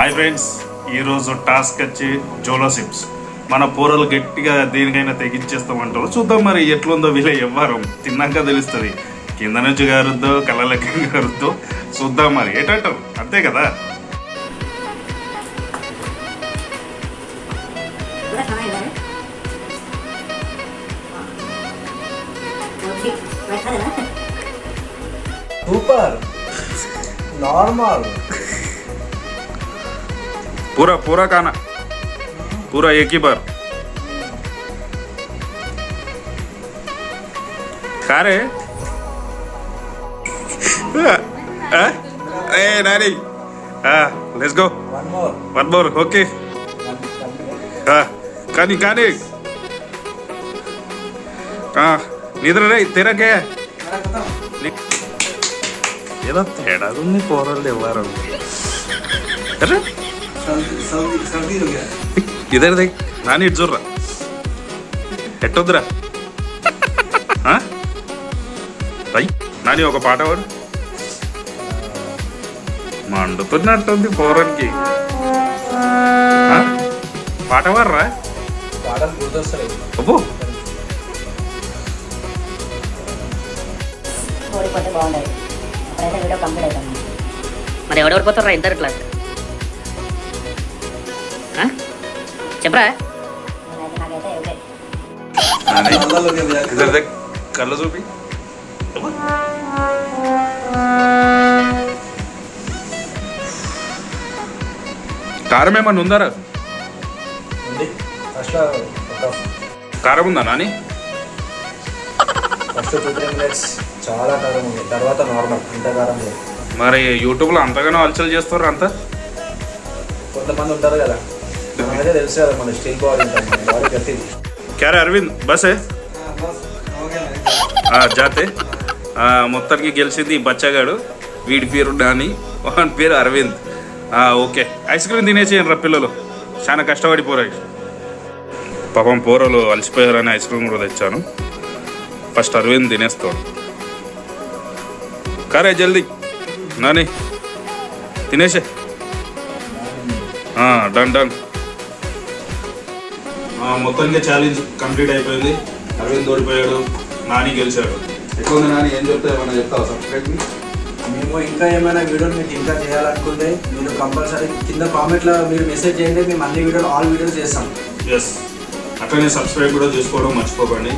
Hi friends ఈరోజు task వచ్చి జోలో SIPs మన పూరలు గట్టిగా దేనికైనా తెగించేస్తామంటారు చూద్దాం మరి ఎట్లుందో వీళ్ళ ఎవ్వరు తిన్నాక తెలుస్తుంది. కింద నుంచి గారుద్దో కళ్ళలకి గారుద్దో. చూద్దాం మరి. ఏటంటారు అంతే కదా? సూపర్ నార్మల్ पूरा पूरा खाना पूरा एक ही बार खा रहे ए नानी let's go one more one more okay కానీ కానీ నిద్ర రే తెరా కే ఏదో తేడా ఉంది పోరలు ఎవరు సర్దీ हो गया ఇద్దరు దే నాని ఇటు చూడరా ఎట్టొద్దురా ఆ? రై నాని ఒక పాట వాడు మండుతున్నట్టుంది పోరానికి ఆ? పాట వాడరా పాటలు గుర్తొస్తలేదు అబ్బో ఓడిపోతే బాగుండదు అప్పుడైతే వీడియో కంప్లీట్ అవుతుంది మరి ఎవడు ఓడిపోతారా ఇద్దరు ఇట్లా ఆ? చెప్పరా? చూపి. కారం ఏమన్నా ఉందారా? కారం ఉందా నాని? ఫస్ట్ యూట్యూబ్లో చాలా తర్వాత నార్మల్ కారం మరి యూట్యూబ్లో అంతగానో అలచలు చేస్తారు అంత? కొంతమంది ఉంటారు కదా. మనమైతే తెలుసు కదా మన స్టీల్ బాడీ ఉంటుంది మన బాడీ గట్టిది క్యారే అరవింద్ బస్ ఏ? ఆ, జాతే. ఆ, మొత్తానికి గెలిచింది ఈ బచ్చగాడు. వీడి పేరు నాని వాని పేరు అరవింద్. ఆ, ఓకే. ఐస్ క్రీమ్ తినేసేయండి రా పిల్లలు. చాలా కష్టపడిపోరాయి. పాపం పోరలు అలసిపోయారని ఐస్ క్రీమ్ కూడా తెచ్చాను. ఫస్ట్ అరవింద్ తినేస్తాడు. కరే జల్దీ. నాని తినేసే. Done done. మొత్తానికి ఛాలెంజ్ కంప్లీట్ అయిపోయింది. అరవింద్ ఓడిపోయాడు నాని గెలిచాడు. ఎక్కువ నాని? ఏం చెప్తే ఏమన్నా చెప్తావా సబ్స్క్రైబ్ మేము ఇంకా ఏమైనా వీడియోలు మీకు ఇంకా చేయాలనుకుంటే మీరు కంపల్సరీ కింద కామెంట్లో మీరు మెసేజ్ చేయండి మేము అన్ని వీడియోలు ఆల్ వీడియోస్ చేస్తాం. ఎస్ అట్లనే సబ్స్క్రైబ్ కూడా చేసుకోవడం మర్చిపోకండి.